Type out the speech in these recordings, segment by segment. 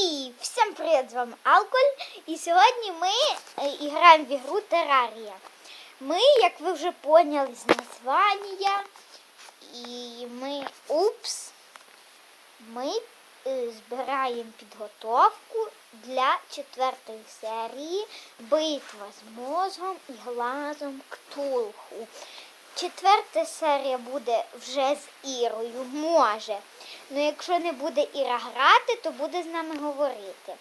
І всім привіт, з вами Алколь. І сьогодні ми е, граємо в ігру Терарія. Ми, як ви вже поняли з названня, і ми упс, ми е, збираємо підготовку для четвертої серії Битва з мозгом і глазом Ктулху. Четверта серія буде вже з Ірою, може. Ну якщо не буде Іра грати, то буде з нами говорити.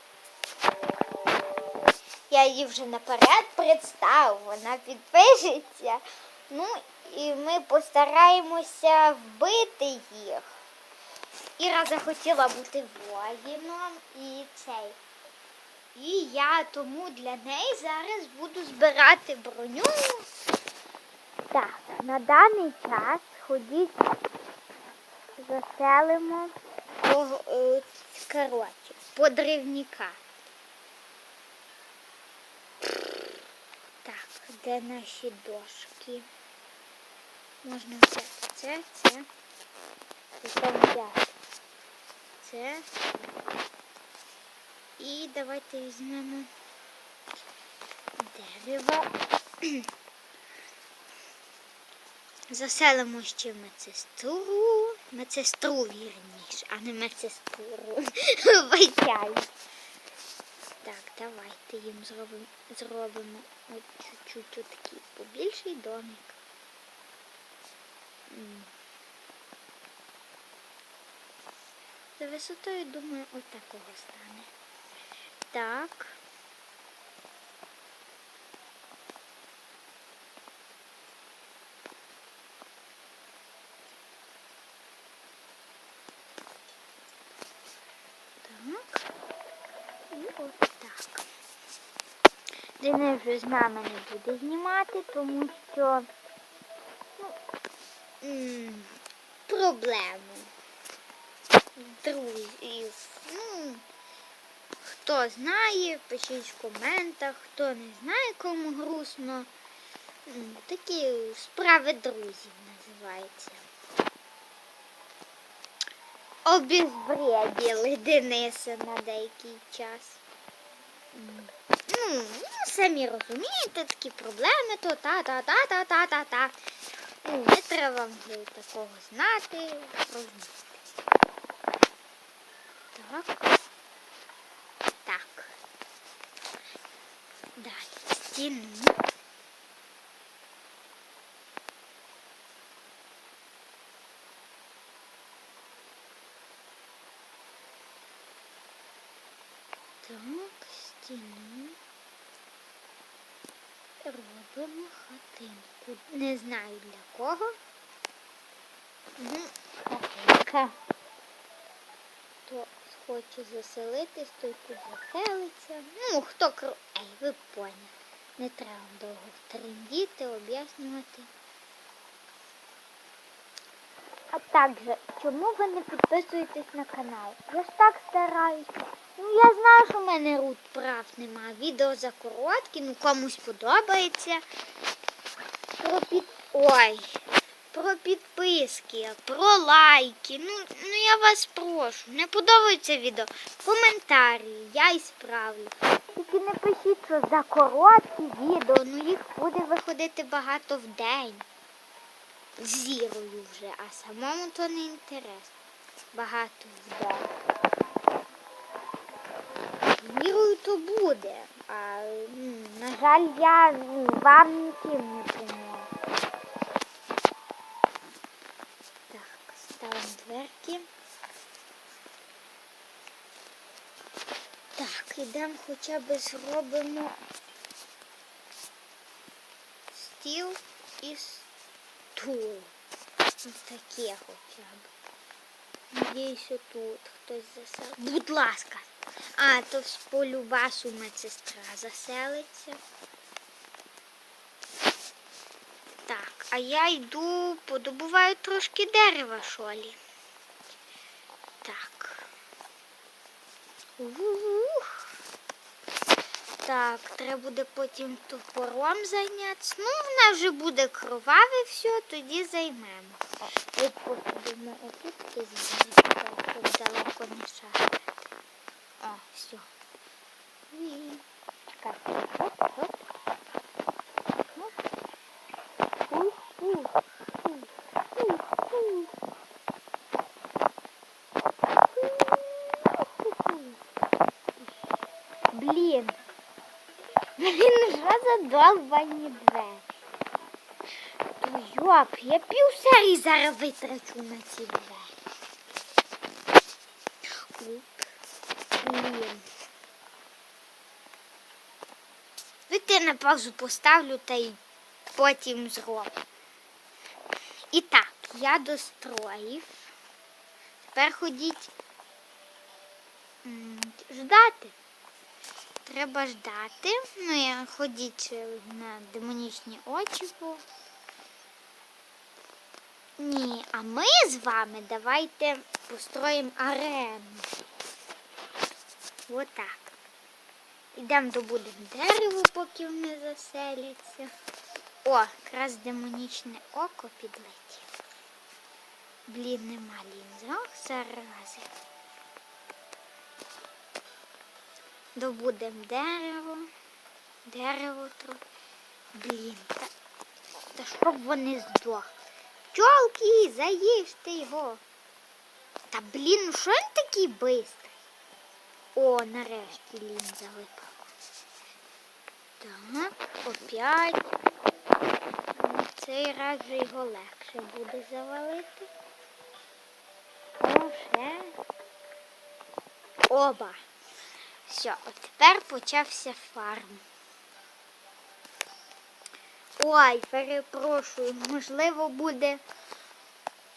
Я її вже наперед представив, вона підпишеться. Ну і ми постараємося вбити їх. Іра захотіла бути воїном і цей. І я тому для неї зараз буду збирати броню. Так, на даний час ходіть, заселимо по, е, коротше, подрівника. Так, де наші дошки? Можна взяти це, це. І. Це. І давайте візьмемо дерево. Заселимо ще медсестру. Медсестру вірніше, а не медсестру. Вибачаю. Так, давайте їм зробимо зробимо от чуть-чуть такий побільший домик. За висотою, думаю, от такого стане. Так. І от так. Денис вже з нами не буде знімати, тому що ну, проблеми. Друзів. Хто знає, пишіть в коментах, хто не знає, кому грустно. Такі справи друзів називаються. Обезвредили Дениса на деякий час. Ну, самі розумієте, такі проблеми, то та-та-та-та-та-та-та. Ну, не треба вам такого знати, розуміти. Так. Так. Далі стіну. Так, стіну. Робимо хатинку. Не знаю для кого. Ну, хатинка. Хто хоче заселитись, той тут. Ну, хто кро... Ей, ви поняли. Не треба довго трендіти, об'яснювати. А також, чому ви не підписуєтесь на канал? Я ж так стараюся. Ну, я знаю, що в мене рут прав немає. Відео за короткі, ну комусь подобається. Про під... Ой, про підписки, про лайки. Ну, ну я вас прошу, не подобається відео. Коментарі, я і справлю. Тільки не пишіть, що за короткі відео, ну їх буде виходити багато в день. Зірою вже, а самому то не інтересно. Багато в день. То буде. А, на жаль, я вам нічим не поможу. Так, ставимо дверки. Так, ідемо хоча б зробимо стіл і стул. Ось таке хоча б. Надіюсь, тут хтось заселить. Будь ласка. А, то з полюбасу медсестра заселиться. Так, а я йду, подобуваю трошки дерева шолі. Так. Ух. Так, треба буде потім топором зайнятися. Ну, вона вже буде кроваве все, тоді займемо. От отут і зробимо, щоб далеко не шарити. Все. Чекай. Оп, оп. Оп. Ух, ух. Блін. Блін, що за довбані двері? Йоп, я пів серії зараз витрачу на ці. Уп. Блін. Вийти на паузу поставлю та й потім зроблю. І так, я достроїв. Тепер ходіть ждати. Треба ждати. Ну, я ходіть на демонічні очі. Бо... Ні, а ми з вами давайте построїмо арену. Отак. Йдемо добудемо дерево, поки вони заселяться. О, якраз демонічне око підлетіло. Блін, нема лінзи. Ох, зарази. Добудемо дерево. Дерево трохи. Блін, та, та щоб вони здохли. Пчолки, заїжте його. Та блін, ну що він такий бистрий? О, нарешті лінза випала. Так, опять. Ну, Цей раз вже його легше буде завалити. О, ще. Оба. Все, от тепер почався фарм. Ой, перепрошую, можливо, буде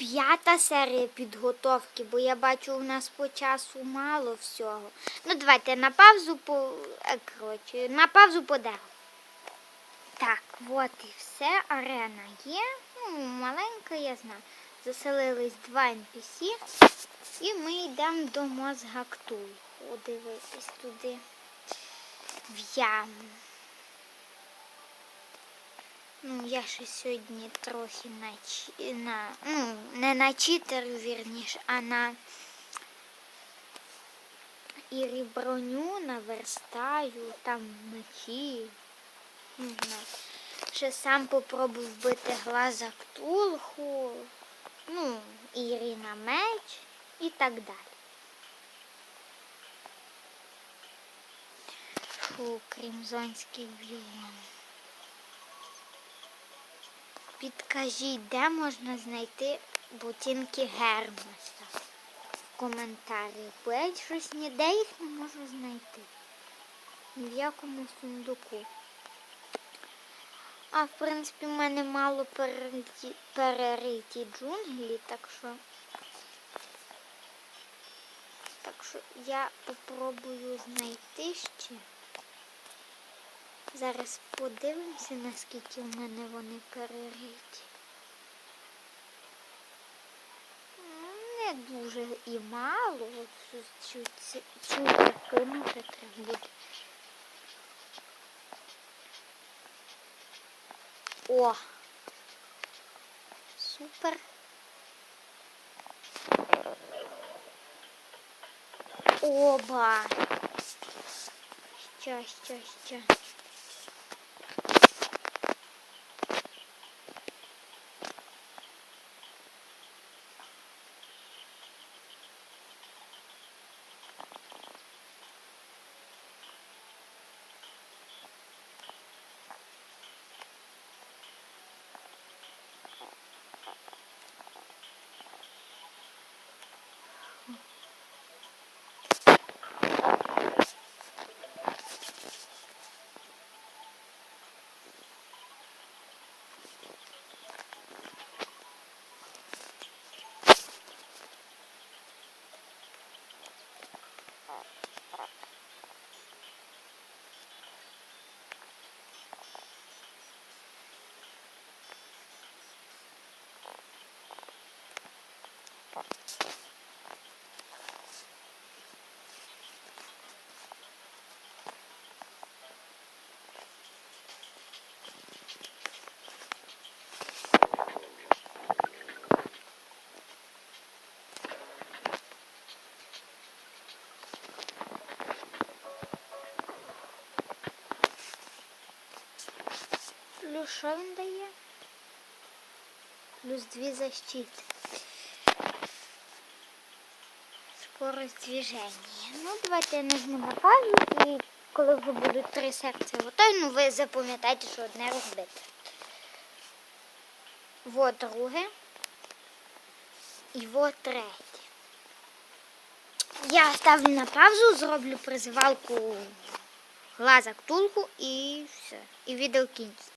п'ята серія підготовки, бо я бачу, у нас по часу мало всього. Ну, давайте на паузу по. е, Коротше, на паузу по дереву. Так, от і все. Арена є. Ну, маленька, я знаю. Заселились два NPC. І ми йдемо до мозга Ктулху. Дивитись туди в яму. Ну, я ще сьогодні трохи на, на ну, не на читер, вірніше, а на ірі броню наверстаю, там мечі. Не знаю. Ще сам попробую вбити глаза ктулху, ну, ірі на меч і так далі. Фу, кримзонський біом. Підкажіть, де можна знайти ботинки Гермеса в коментарі, бо я щось ніде їх не можу знайти. Ні в якому сундуку. А в принципі в мене мало перериті, перериті джунглі, так що. Так що я попробую знайти ще. Зараз подивимося, наскільки в мене вони перериті. Не дуже і мало. Цю, цю треба буде. О! Супер. Оба! Що, що, що? Плюс що він дає? Плюс дві защити. Скорость движення. Ну, давайте я нажму на паузу і коли вже будуть три серця готові, ну ви запам'ятайте, що одне розбите. Вот друге. І вот третє. Я ставлю на паузу, зроблю призивалку глаза ктулку і все. І відео кінці.